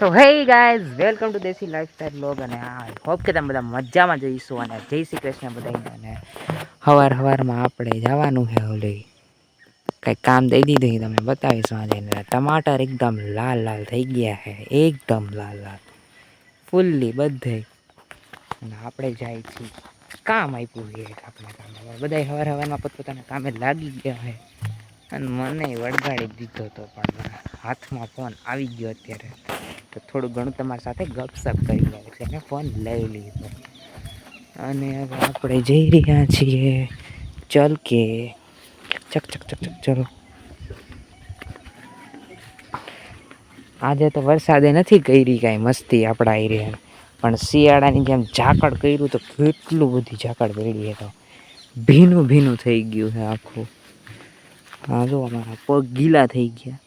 તો hey guys welcome to desi lifestyle blog અને આ હોપ કે તમે બધા મજામાં જઈશું અને જય શ્રી કૃષ્ણ બધાને અને હવાર હવારમાં આપણે જવાનું છે ઓલી કંઈક કામ દઈ દીધું તમને બતાવીશું આજે. ટમાટર એકદમ લાલ લાલ થઈ ગયા છે, એકદમ લાલ લાલ. ફૂલ્લી બધે. અને આપણે જાય છીએ. કામ આપ્યું છે આપણે કામ. બધા હવાર હવારમાં પોતપોતાના કામે લાગી ગયા છે. અને મને વળગાડી દીધો હતો પણ હાથમાં ફોન આવી ગયો અત્યારે. તો થોડું ઘણું તમારી સાથે ગપસપ કરી લે એટલે મેં ફોન લઈ લીધો. અને હવે આપણે જઈ રહ્યા છીએ. ચલ કે. ચક ચક ચક ચક, ચલો. આજે તો વરસાદે નથી કરી કાંઈ મસ્તી આપણા એરિયા પણ શિયાળાની જેમ ઝાકળ કર્યું તો કેટલું બધી ઝાકળ પડી તો. ભીનું ભીનું થઈ ગયું છે આખું. હા જો અમારા પગ ગીલા થઈ ગયા.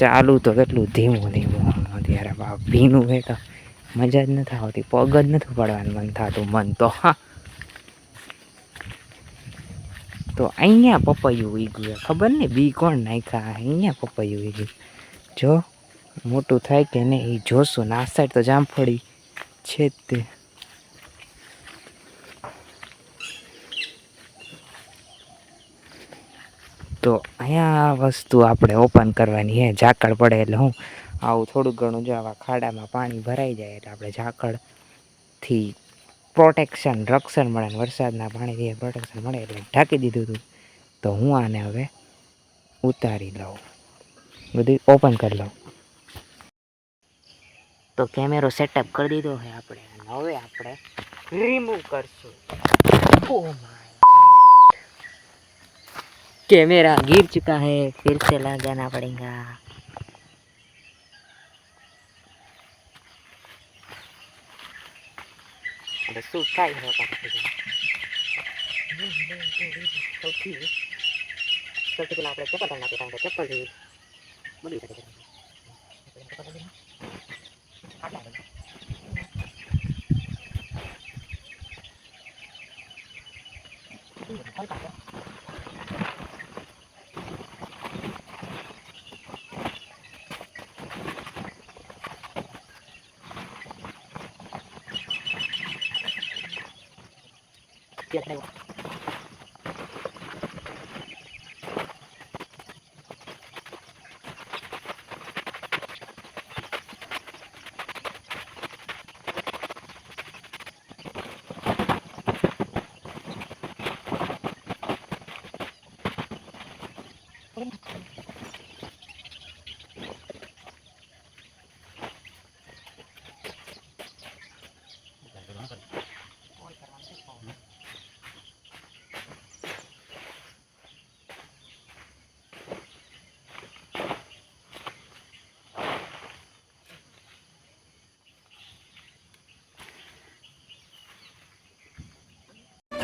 ચાલુ તો કેટલું ધીમું ધીમું અત્યારે બાપ ભીનું હે તો મજા જ નથી આવતી. પગ જ નથી પડવાનું મન થતું, મન તો, હા. તો અહીંયા પપૈયું ઉગ્યું ખબર ને બી કોણ નાખ્યા અહીંયા પપૈયું ઉગ્યું જો, મોટું થાય કે નહીં એ જોશું. ને આ સાઈડ તો જામફળી છે જ તે. તો અહીંયા વસ્તુ આપણે ઓપન કરવાની હે, ઝાકળ પડે એટલે હું આવું થોડું ઘણું જો આવા ખાડામાં પાણી ભરાઈ જાય એટલે આપણે ઝાકળથી પ્રોટેક્શન રક્ષણ મળે ને વરસાદના પાણીથી પ્રોટેક્શન મળે એટલે ઢાંકી દીધું હતું તો હું આને હવે ઉતારી લઉં. બધું ઓપન કરી લઉં. તો કેમેરો સેટઅપ કરી દીધો છે આપણે હવે આપણે રિમૂવ કરશું. कैमरा गिर चुका है फिर से ला जाना पड़ेगा चप्पल चप्पल भी creo.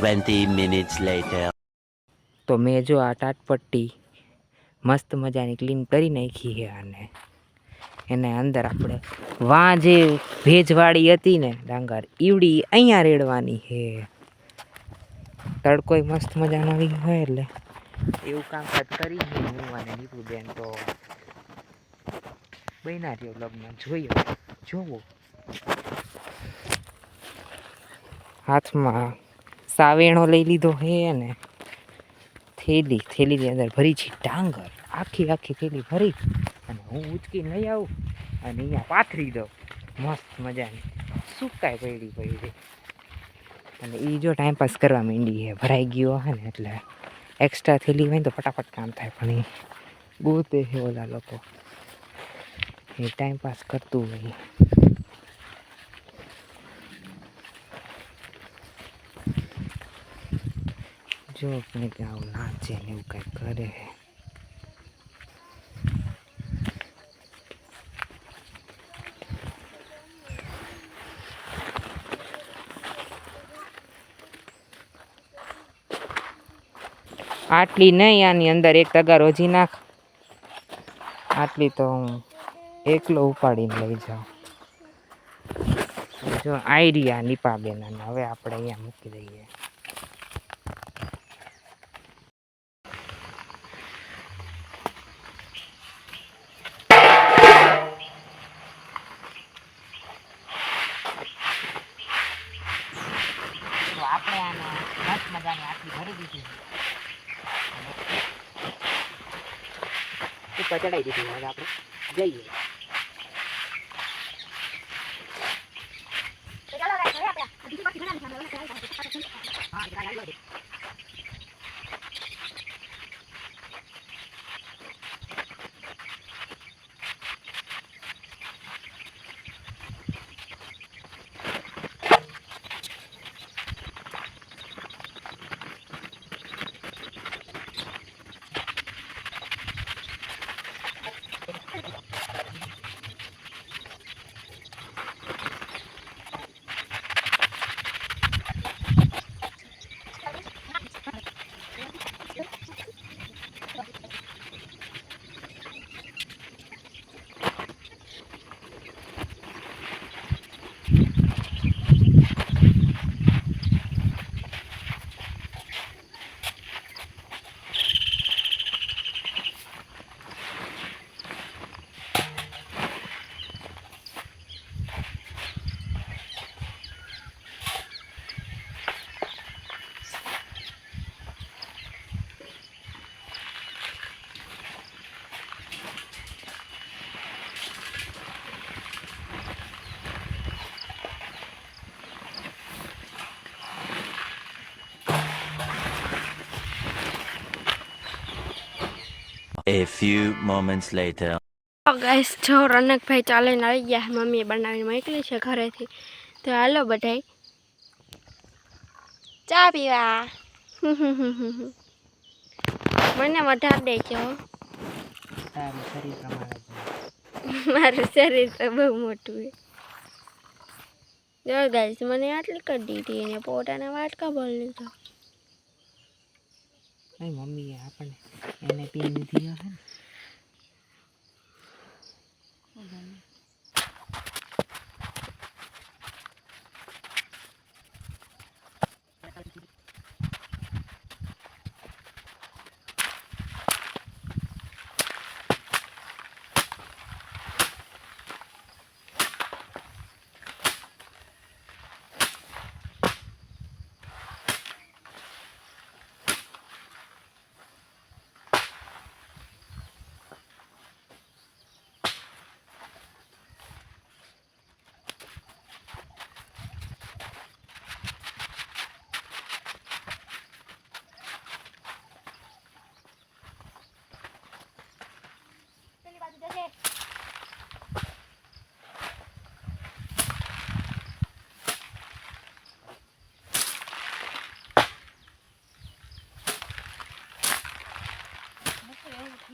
20 minutes later. તો મેં જો આ ટાટપટ્ટી મસ્ત મજાની ક્લીન કરી નાખી છે અને એને અંદર આપણે વાં જે ભેજવાળી હતી ને ડાંગર, ઈવડી અહીંયા રેડવાની છે. તડકો મસ્ત મજાનો આવી હોય એટલે એવું કામ કામકાજ કરી હું અને નીપુબેન તો બન્યા રહ્યો લગ્ન. જોઈએ જોવો હાથમાં સાવેણો લઈ લીધો હે ને થેલી, થેલીની અંદર ભરી છે ડાંગર. આખી આખી થેલી ભરી અને હું ઉચકી નહીં આવું અને અહીંયા પાથરી દઉં. મસ્ત મજાની સુકાય પડી પડી અને એ જો ટાઈમપાસ કરવા માંડી છે, ભરાઈ ગયો હે ને એટલે એક્સ્ટ્રા થેલી હોય ને તો ફટાફટ કામ થાય, પણ એ ગોતે છે ઓલા લોકો. એ ટાઈમપાસ કરતું હોય. જો આપણે કે આવું નાચે ને એવું કંઈક કરે. આટલી નહીં આની અંદર એક તગાર રોજી નાખ. આટલી તો હું એકલો ઉપાડીને લઈ જાઉં. જો આઈડિયા નિપાબેન હવે આપણે અહીંયા મૂકી દઈએ તો આપણે આને મસ્ત મજાની આટલી ભરી દીધી ઉપર ચડાવી દીધી હવે આપણે. જઈએ. A few moments later. Guys જો રનકભાઈ ચાલીને આવી ગયા મમ્મીએ બનાવીને મોકલી છે ઘરેથી. તો હાલો બધાય. ચા પીવા. મને વધાર દેજો. મારું શરીર તો બહુ મોટું છે. જો ગાઈસ મને આટલી કરી દીધી એને પોતાના વાટકા બોલ લીધો. નહીં મમ્મીએ આપણને એને પીન લીધી હશે ને.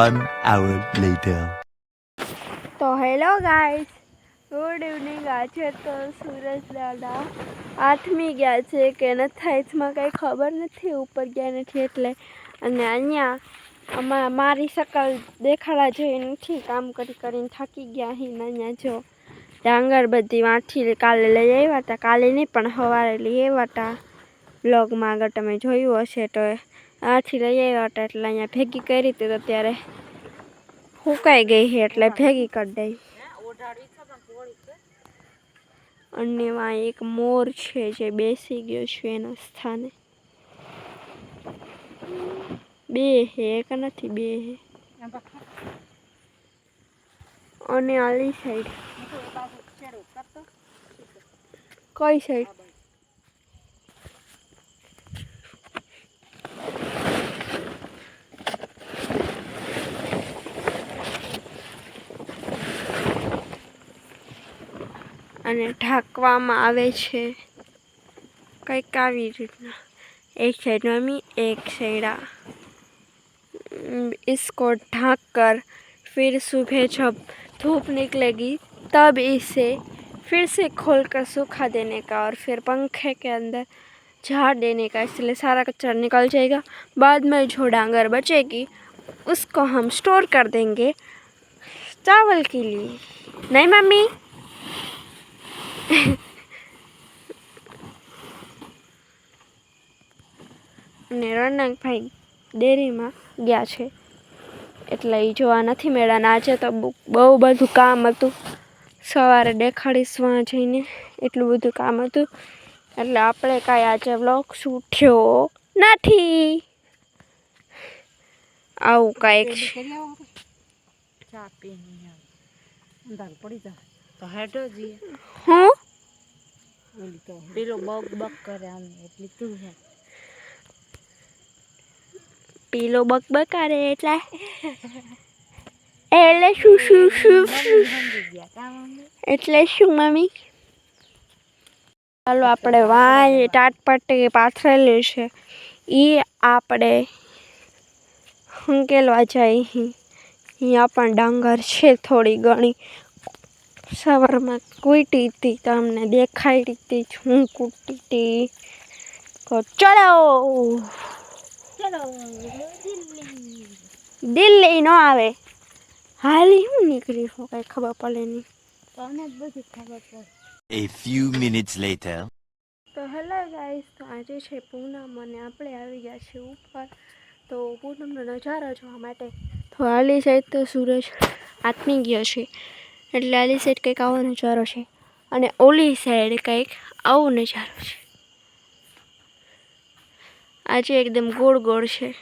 One hour later. તો હેલો ગાઈસ ગુડ ઇવનિંગ આજે તો સુરજ દાદા આઠમી ગયા છે કે નથી થાઈસમાં કંઈ ખબર નથી, ઉપર ગયા નથી એટલે. અને અહીંયા આમાં મારી શકલ દેખાડા જેવી નથી, કામ કરી કરીને થાકી ગયા અહીં ને અહીંયા જો. ડાંગર બધી વાંઠી કાલે લઈ આવ્યા હતા કાલે નહીં પણ સવારે લઈ આવ્યા હતા બ્લોગમાં આગળ તમે જોયું હશે તો આથી લઈ આવ્યા હતા એટલે અહીંયા ભેગી કરી હતી તો ત્યારે ફૂંકાઈ ગઈ છે એટલે ભેગી કરી દઈ. અને એમાં એક મોર છે જે બેસી ગયો છે એના સ્થાને. બે હે એક નથી, બે હે અને આલી સાઈડ કઈ સાઈડ અને ઢાંકવામાં આવે છે કંઈક આવી રીતના એક સાઈડ મમ્મી એક साइड आ इसको ढक कर फिर सुबह जब धूप निकलेगी तब इसे फिर से खोल कर सूखा देने का और फिर पंखे के अंदर झाड़ देने का इसलिए सारा कचरा निकल जाएगा बाद में जो डांगर बचेगी उसको हम स्टोर कर देंगे चावल के लिए नहीं मम्मी અને રણકભાઈ ડેરીમાં ગયા છે. એટલે એ જોવા નથી મેળાના આજે તો બહુ બધું કામ હતું. સવારે દેખાડીશ જઈને એટલું બધું કામ હતું. એટલે આપણે કાંઈ આજે વ્લોગ શૂટ્યો નથી. આવું કાંઈક પડી જાય. તો હેઠો જઈએ હું? પેલો બક બક કરે આમ એટલે તું હે પીલો બકબકારે એટલે? એટલે શું શું શું એટલે શું મમ્મી? ચાલો આપણે વાય ટાટપટ્ટી પાથરેલી છે. એ આપણે હંકેલવા જઈએ અહીં અહીંયા પણ ડાંગર છે થોડી ઘણી. સવારમાં કૂટી હતી તમને દેખાડી હતી હું કૂટી હતી. ચલો. ચલો દિલ્હી. ન આવે. હાલી હું નીકળી છું કઈ ખબર પડે નહીં. તમને જ બધી ખબર પડે. A few minutes later. તો હેલો ગાઈસ તો આજે છે પૂનમ અને આપણે આવી ગયા છીએ ઉપર. તો પૂનમનો નજારો જોવા માટે. તો હાલી સાઈડ તો સૂરજ આત્મી ગયો છે. એટલે આલી સાઈડ કંઈક આવો નજારો છે. અને ઓલી સાઈડ કંઈક આવો નજારો છે. આજે એકદમ ગોળ ગોળ છે.